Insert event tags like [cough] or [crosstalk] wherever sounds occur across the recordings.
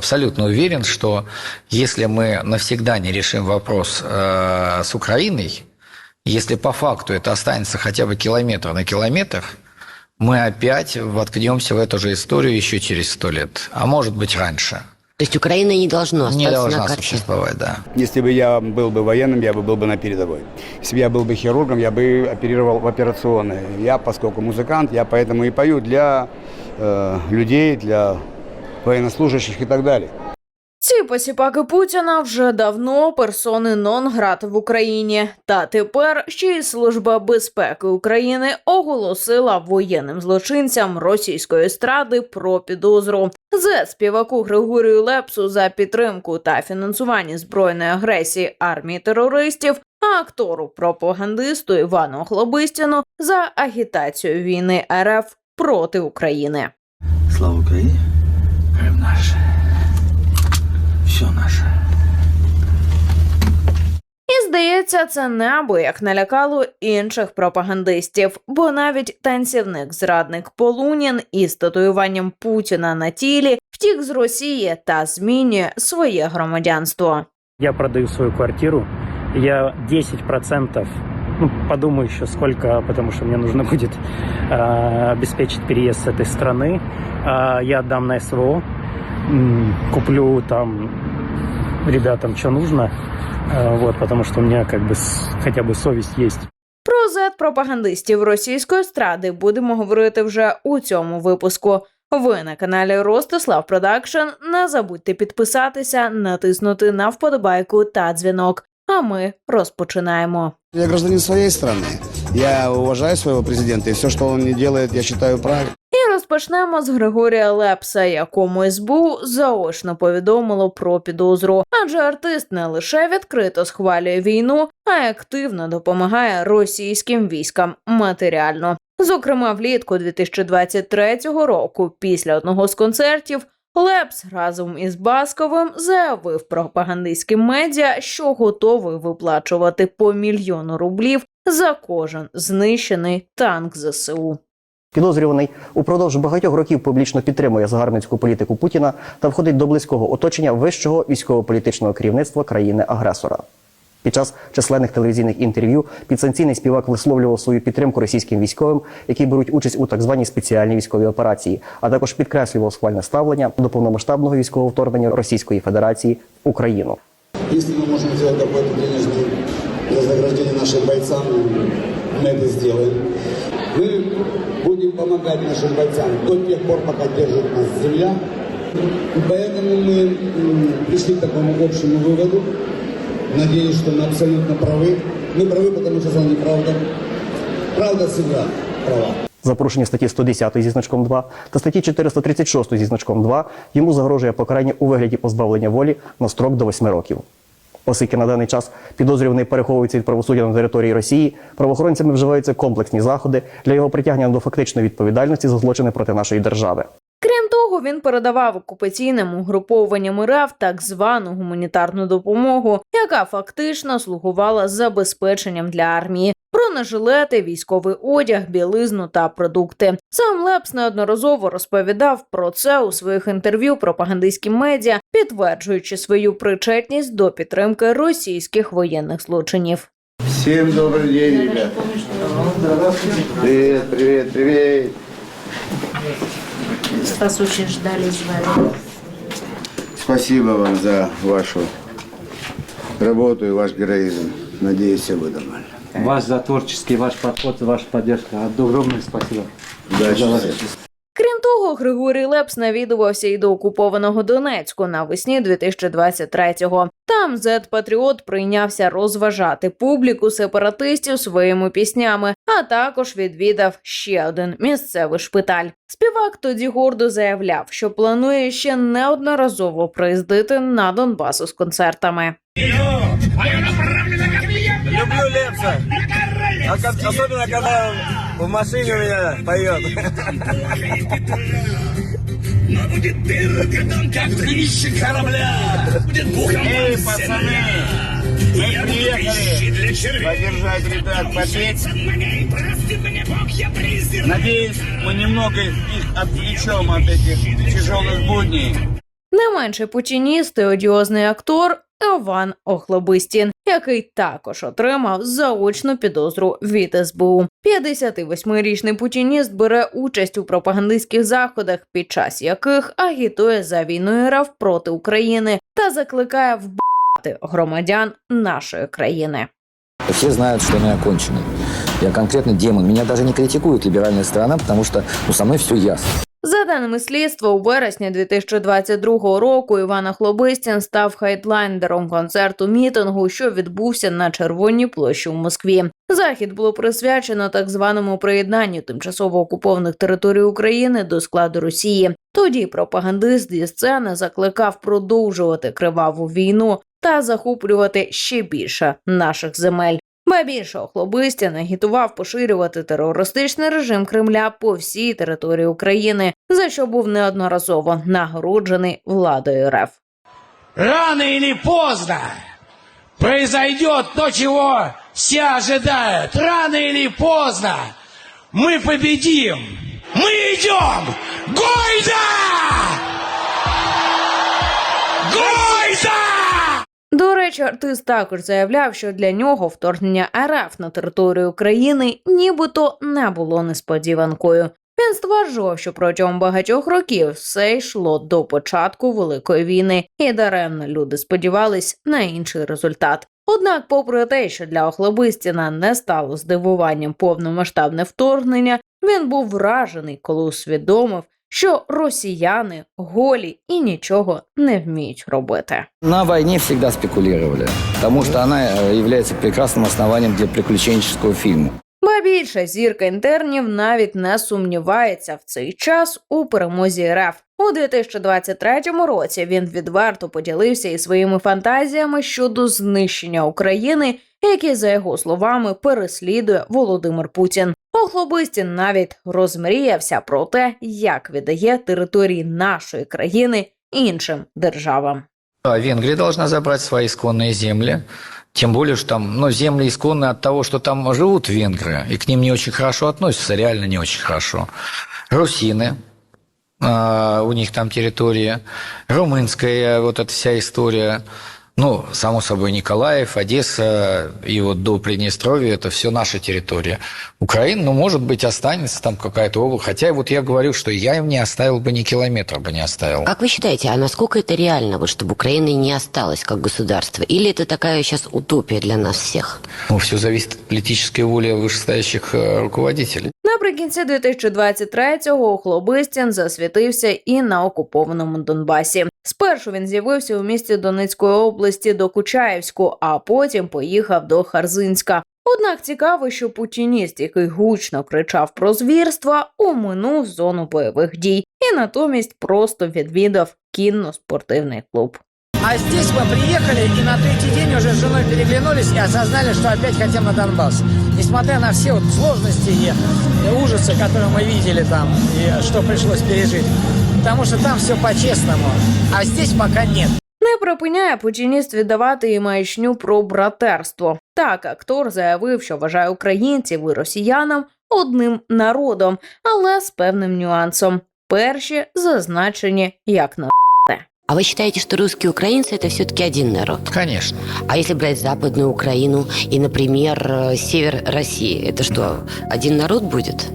абсолютно уверен, что если мы навсегда не решим вопрос э, с Украиной, если по факту это останется хотя бы километр на километр, мы опять воткнемся в эту же историю еще через сто лет, а может быть раньше. То есть Украина не должна остаться Не на должна карте. существовать, да. Если бы я был бы военным, я бы был бы на передовой. Если бы я был бы хирургом, я бы оперировал в операционной. Я, поскольку музыкант, я поэтому и пою для э, людей, для военнослужащих и так далее. Ці посіпаки Путіна вже давно персони нон-грат в Україні. Та тепер ще й Служба безпеки України оголосила воєнним злочинцям російської естради про підозру. За співаку Григорію Лепсу за підтримку та фінансування збройної агресії армії терористів, а актору пропагандисту Івану Хлобистіну за агітацію війни РФ проти України. Слава Україні! І здається, це неабияк налякало інших пропагандистів, бо навіть танцівник зрадник Полунін із татуюванням Путіна на тілі втік з Росії та змінює своє громадянство. Я продаю свою квартиру. Я 10%, ну, подумаю еще сколько, потому что мне нужно будет [laughs] э, обеспечить переезд с этой страны. Э, я отдам на СВО, м, куплю там ребятам, что нужно, э, вот, потому что у меня как бы с- хотя бы совесть есть. Про зет пропагандистів російської естради будемо говорити вже у цьому випуску. Ви на каналі Ростислав Продакшн. Не забудьте підписатися, натиснути на вподобайку та дзвінок. А ми розпочинаємо. Я гражданин своей страны. Я уважаю своего президента, и все, что он не делает, я считаю правильным. І з Григорія Лепса, якому СБУ заочно повідомило про підозру. Адже артист не лише відкрито схвалює війну, а й активно допомагає російським військам матеріально. Зокрема, влітку 2023 року, після одного з концертів, Лепс разом із Басковим заявив пропагандистським медіа, що готовий виплачувати по мільйону рублів за кожен знищений танк ЗСУ. Підозрюваний упродовж багатьох років публічно підтримує загарбницьку політику Путіна та входить до близького оточення вищого військово-політичного керівництва країни-агресора. Під час численних телевізійних інтерв'ю підсанкційний співак висловлював свою підтримку російським військовим, які беруть участь у так званій спеціальній військовій операції, а також підкреслював схвальне ставлення до повномасштабного військового вторгнення Російської Федерації в Україну. Если мы можем сделать какой-то денежный вознаграждение нашим бойцам, мы это сделаем. Мы будем помогать нашим бойцам до тех пор, пока держит нас земля. И поэтому мы м, пришли к такому общему выводу. Надеюсь, что мы абсолютно правы. Мы правы, потому что сказал неправда. Правда всегда права. За порушення статті 110 зі значком 2 та статті 436 зі значком 2 йому загрожує покарання у вигляді позбавлення волі на строк до 8 років. Оскільки на даний час підозрюваний переховується від правосуддя на території Росії, правоохоронцями вживаються комплексні заходи для його притягнення до фактичної відповідальності за злочини проти нашої держави. Крім того, він передавав окупаційним угрупованням РФ так звану гуманітарну допомогу, яка фактично слугувала забезпеченням для армії. Бронежилети, військовий одяг, білизну та продукти. Сам Лепс неодноразово розповідав про це у своїх інтерв'ю пропагандистським медіа, підтверджуючи свою причетність до підтримки російських воєнних злочинів. Всем добрый день, ребят. Привет, привет, привет. Вас очень ждали звали. Спасибо вам за вашу работу и ваш героизм. Надеюсь, все будет нормально. Ваш за творческий, ваш подход, ваша поддержка. Огромное спасибо. Удачи Крім того, Григорій Лепс навідувався і до окупованого Донецьку навесні 2023-го. Там Зет Патріот прийнявся розважати публіку сепаратистів своїми піснями, а також відвідав ще один місцевий шпиталь. Співак тоді гордо заявляв, що планує ще неодноразово приїздити на Донбасу з концертами. Люблю Лепса. А как- особенно, когда он в машине у меня поет. Эй, пацаны, мы приехали поддержать ребят, попеть. Надеюсь, мы немного их отвлечем от этих тяжелых будней. Не менше путініст і одіозний актор Іван Охлобистін, який також отримав заочну підозру від СБУ. 58-річний путініст бере участь у пропагандистських заходах, під час яких агітує за війною РФ проти України та закликає вбити громадян нашої країни. Всі знають, що не окончены. Я конкретно демон. Меня даже не критикует либеральная сторона, потому что ну, со мной все ясно. За даними слідства, у вересні 2022 року Іван Охлобистін став хайдлайнером концерту мітингу, що відбувся на Червоній площі у Москві. Захід було присвячено так званому приєднанню тимчасово окупованих територій України до складу Росії. Тоді пропагандист зі сцени закликав продовжувати криваву війну та захоплювати ще більше наших земель. Ба більше Охлобистін агітував поширювати терористичний режим Кремля по всій території України, за що був неодноразово нагороджений владою РФ. Рано или поздно произойдет то, чего все ожидают. Рано или поздно мы победим. Мы идем! Гойда! Гойда! До речі, артист також заявляв, що для нього вторгнення РФ на територію України нібито не було несподіванкою. Він стверджував, що протягом багатьох років все йшло до початку великої війни, і даремно люди сподівались на інший результат. Однак, попри те, що для Охлобистіна не стало здивуванням повномасштабне вторгнення, він був вражений, коли усвідомив, що росіяни голі і нічого не вміють робити. На войне всегда спекулировали, потому что она э, является прекрасным основанием для приключенческого фильма. Ба більше зірка інтернів навіть не сумнівається в цей час у перемозі РФ. У 2023 році він відверто поділився із своїми фантазіями щодо знищення України, які, за його словами, переслідує Володимир Путін. Охлобистін навіть розмріявся про те, як віддає території нашої країни іншим державам. А Венгрия должна забрать свои исконные земли. Тем более, что там ну, земли исконные от того, что там живут венгры, и к ним не очень хорошо относятся, реально не очень хорошо. Русины, а, у них там территория. Румынская вот эта вся история. Ну, само собой, Николаев, Одесса и вот до Приднестровья – это все наша территория. Украина, ну, может быть, останется там какая-то область. Хотя вот я говорю, что я им не оставил бы ни километра бы не оставил. Как вы считаете, а насколько это реально, вот, чтобы Украина не осталась как государство? Или это такая сейчас утопия для нас всех? Ну, все зависит от политической воли вышестоящих э, руководителей. Наприкінці 2023-го Охлобистін засвітився і на окупованому Донбасі. Спершу він з'явився у місті Донецької області до Кучаєвську, а потім поїхав до Харзинська. Однак цікаво, що путініст, який гучно кричав про звірства, уминув зону бойових дій і натомість просто відвідав кінно-спортивний клуб. А здесь мы приехали и на третий день уже с женой переглянулись и осознали, что опять хотим на Донбасс. Несмотря на все вот сложности и ужасы, которые мы видели там, и что пришлось пережить. Потому что там все по-честному, а здесь пока нет. Не припиняє путініст віддавати і маячню про братерство. Так, актор заявив, що вважає українців і росіянам одним народом, але з певним нюансом. Перші зазначені як на А вы считаете, что русские и украинцы это все-таки один народ? Конечно. А если брать Западную Украину и, например, э, север России, это что, один народ будет?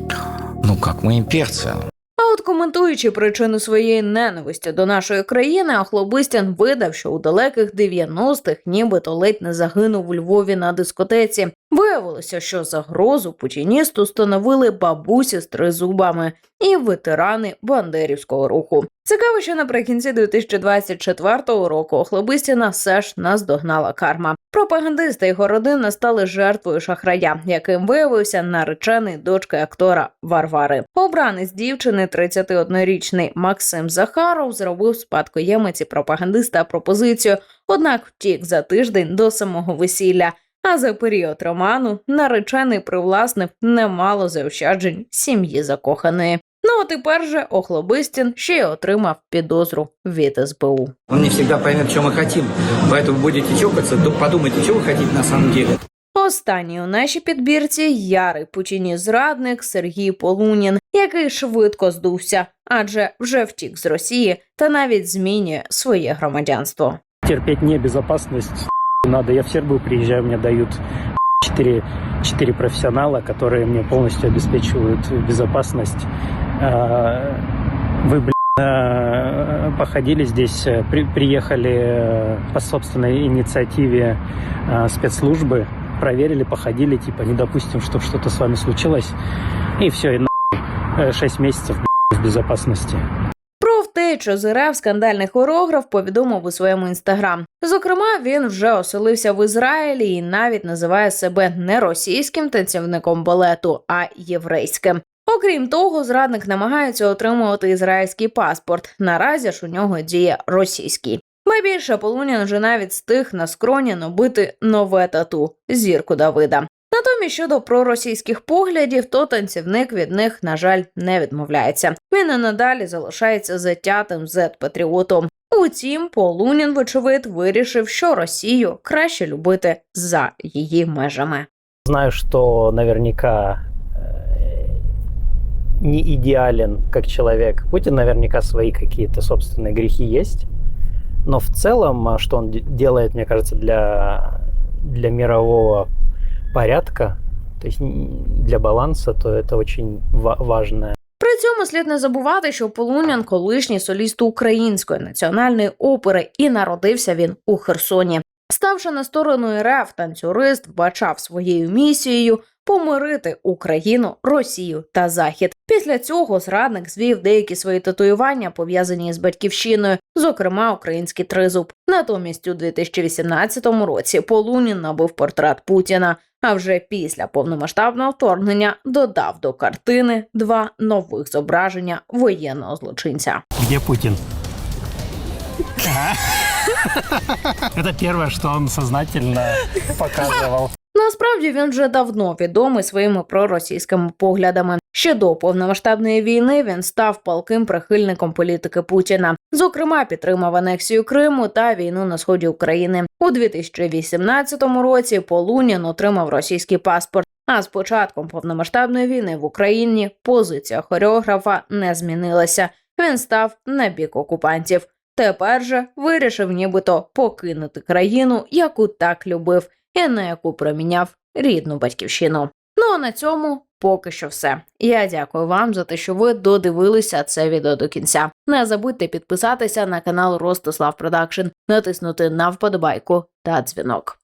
Ну, как мы имперцы. А от коментуючи причину своєї ненависті до нашої країни, Охлобистян видав, що у далеких 90-х нібито ледь не загинув у Львові на дискотеці. Виявилося, що загрозу путіністу становили бабусі з тризубами і ветерани бандерівського руху. Цікаво, що наприкінці 2024 року Охлобистіна все ж наздогнала карма. Пропагандист та його родина стали жертвою шахрая, яким виявився наречений дочки актора Варвари. Обранець дівчини, 31-річний Максим Захаров, зробив спадкоємиці пропагандиста пропозицію, однак втік за тиждень до самого весілля. А за період роману наречений привласнив немало заощаджень сім'ї закоханої. Ну а тепер же Охлобистін ще й отримав підозру від СБУ. Он не всегда поймет, что мы хотим. Поэтому будете чокаться, то подумайте, что вы хотите на самом деле. Останній у нашій підбірці ярий путіні зрадник Сергій Полунін, який швидко здувся, адже вже втік з Росії та навіть змінює своє громадянство. Терпеть небезопасность надо. Я в Сербию приезжаю, мне дают четыре, четыре профессионала, которые мне полностью обеспечивают безопасность. А, Вы, блин, а, походили здесь, э, при- приехали э, по собственной инициативе а, спецслужбы, проверили, походили, типа, не допустим, что что-то с вами случилось. И все, и нахуй, э, шесть месяцев блин, в безопасности. Про втечу з РФ скандальний хореограф повідомив у своєму інстаграм. Зокрема, він вже оселився в Ізраїлі і навіть називає себе не російським танцівником балету, а єврейським. Окрім того, зрадник намагається отримувати ізраїльський паспорт. Наразі ж у нього діє російський. Ба більше Полунін вже навіть стиг на скроні набити нове тату зірку Давида. Натомість щодо проросійських поглядів, то танцівник від них, на жаль, не відмовляється. Він і надалі залишається затятим зет-патріотом. Утім, Полунін, вочевидь, вирішив, що Росію краще любити за її межами. Знаю, что наверняка э, не идеален как человек. Путин наверняка свои какие-то собственные грехи. Но в целом, что он де- делает, мне кажется, для, для мирового порядка, то есть для баланса, то это очень ва- важно. При цьому слід не забувати, що Полунян колишній соліст української національної опери, і народився він у Херсоні. Ставши на сторону РФ, танцюрист вбачав своєю місією помирити Україну, Росію та Захід. Після цього зрадник звів деякі свої татуювання, пов'язані з батьківщиною, зокрема український тризуб. Натомість у 2018 році Полунін набув портрет Путіна. А вже після повномасштабного вторгнення додав до картини два нових зображення воєнного злочинця. Где Путин? [laughs] Это первое, что он сознательно [laughs] показывал. Насправді він вже давно відомий своїми проросійськими поглядами. Ще до повномасштабної війни він став палким прихильником політики Путіна. Зокрема, підтримав анексію Криму та війну на сході України. У 2018 році Полунін отримав російський паспорт. А з початком повномасштабної війни в Україні позиція хореографа не змінилася. Він став на бік окупантів. Тепер же вирішив нібито покинути країну, яку так любив, і на яку проміняв рідну батьківщину. Ну а на цьому поки що все. Я дякую вам за те, що ви додивилися це відео до кінця. Не забудьте підписатися на канал Ростислав Продакшн, натиснути на вподобайку та дзвінок.